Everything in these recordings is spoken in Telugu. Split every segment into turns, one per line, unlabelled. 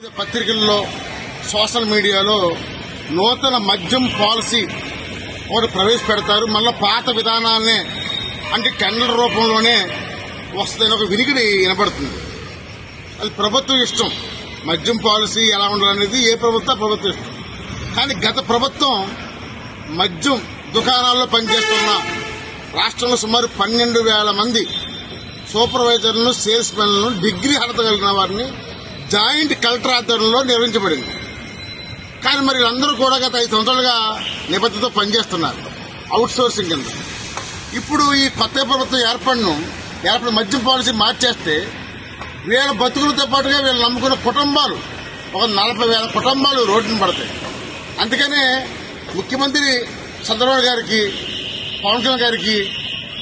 పత్రికల్లో సోషల్ మీడియాలో నూతన మద్యం పాలసీ ఒకటి ప్రవేశపెడతారు. మళ్ళీ పాత విధానాలనే అంటే టెండర్ రూపంలోనే వస్తుందని ఒక వినికిడి వినపడుతుంది. అది ప్రభుత్వం ఇష్టం. మద్యం పాలసీ ఎలా ఉండాలనేది ఏ ప్రభుత్వం ప్రభుత్వం ఇష్టం. కానీ గత ప్రభుత్వం మద్యం దుకాణాల్లో పనిచేస్తున్న రాష్ట్రంలో సుమారు పన్నెండు వేల మంది సూపర్వైజర్లను సేల్స్ మెన్లను డిగ్రీ అర్హత కలిగిన వారిని జాయింట్ కలెక్టర్ ఆధ్వర్యంలో నిర్వహించబడింది. కానీ మరి అందరూ కూడా గత ఐదు సంవత్సరాలుగా నిబద్ధతతో పనిచేస్తున్నారు. అవుట్ సోర్సింగ్ కింద. ఇప్పుడు ఈ కొత్త ప్రభుత్వం ఏర్పడను ఏర్పడిన మద్యం పాలసీ మార్చేస్తే వీళ్ళ బతుకులతో పాటుగా వీళ్ళు నమ్ముకున్న కుటుంబాలు ఒక నలభై వేల కుటుంబాలు రోడ్డున పడతాయి. అందుకనే ముఖ్యమంత్రి చంద్రబాబు గారికి పవన్ కళ్యాణ్ గారికి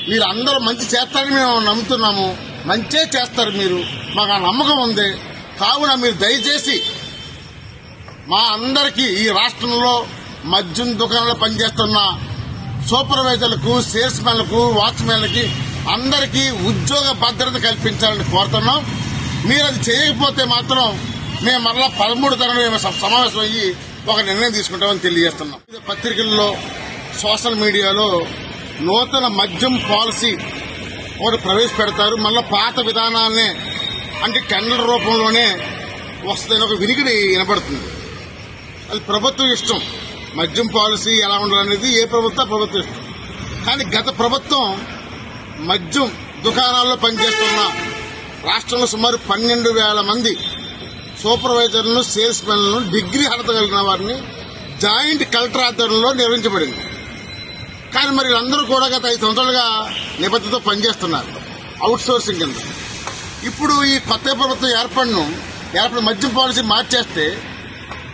మీరు అందరూ మంచి చేస్తారని మేము నమ్ముతున్నాము. మంచే చేస్తారు మీరు. మాకు ఆ నమ్మకం ఉంది. కావున మీరు దయచేసి మా అందరికీ ఈ రాష్ట్రంలో మద్యం దుకాణంలో పనిచేస్తున్న సూపర్వైజర్లకు సేల్స్ మెన్లకు వాచ్మెన్లకి అందరికీ ఉద్యోగ భద్రత కల్పించాలని కోరుతున్నాం. మీరు అది చేయకపోతే మాత్రం మేము మరలా పదమూడు తరగతి సమావేశం అయ్యి ఒక నిర్ణయం తీసుకుంటామని తెలియజేస్తున్నాం. పత్రికల్లో సోషల్ మీడియాలో నూతన మద్యం పాలసీ ఒకటి ప్రవేశపెడతారు. మళ్ళీ పాత విధానాలనే అంటే టెండర్ రూపంలోనే వస్తుందని ఒక వినికిడి వినపడుతుంది. అది ప్రభుత్వం ఇష్టం. మద్యం పాలసీ ఎలా ఉండాలనేది ఏ ప్రభుత్వం ప్రభుత్వం ఇష్టం. కానీ గత ప్రభుత్వం మద్యం దుకాణాల్లో పనిచేస్తున్న రాష్ట్రంలో సుమారు పన్నెండు వేల మంది సూపర్వైజర్లను సేల్స్ మెన్లను డిగ్రీ అర్హత కలిగిన వారిని జాయింట్ కలెక్టర్ ఆధ్వర్యంలో నిర్వహించబడింది. కానీ మరి అందరూ కూడా గత ఐదు సంవత్సరాలుగా నిబద్ధతో పనిచేస్తున్నారు. అవుట్ సోర్సింగ్ కింద. ఇప్పుడు ఈ కొత్త ప్రభుత్వం ఏర్పడను ఏర్పడిన మద్యం పాలసీ మార్చేస్తే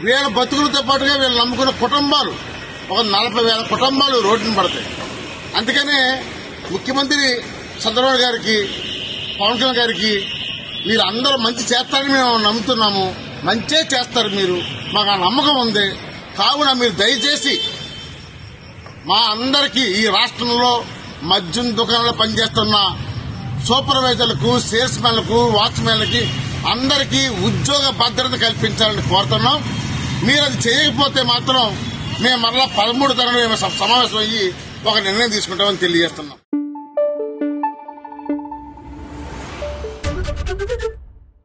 వీళ్ళ బతుకులతో పాటుగా వీళ్ళు నమ్ముకున్న కుటుంబాలు ఒక నలభై వేల కుటుంబాలు రోడ్డున పడతాయి. అందుకనే ముఖ్యమంత్రి చంద్రబాబు గారికి పవన్ కళ్యాణ్ గారికి మీరు అందరూ మంచి చేస్తారని మేము నమ్ముతున్నాము. మంచే చేస్తారు మీరు. మాకు ఆ నమ్మకం ఉంది. కావున మీరు దయచేసి మా అందరికీ ఈ రాష్ట్రంలో మద్యం దుకాణంలో పనిచేస్తున్న సూపర్వైజర్లకు సేల్స్మెన్లకు వాచ్మెన్లకి అందరికీ ఉద్యోగ భద్రత కల్పించాలని కోరుతున్నాం. మీరు అది చేయకపోతే మాత్రం మేము మరలా పదమూడు తరగతి సమావేశం అయ్యి ఒక నిర్ణయం తీసుకుంటామని తెలియజేస్తున్నాం.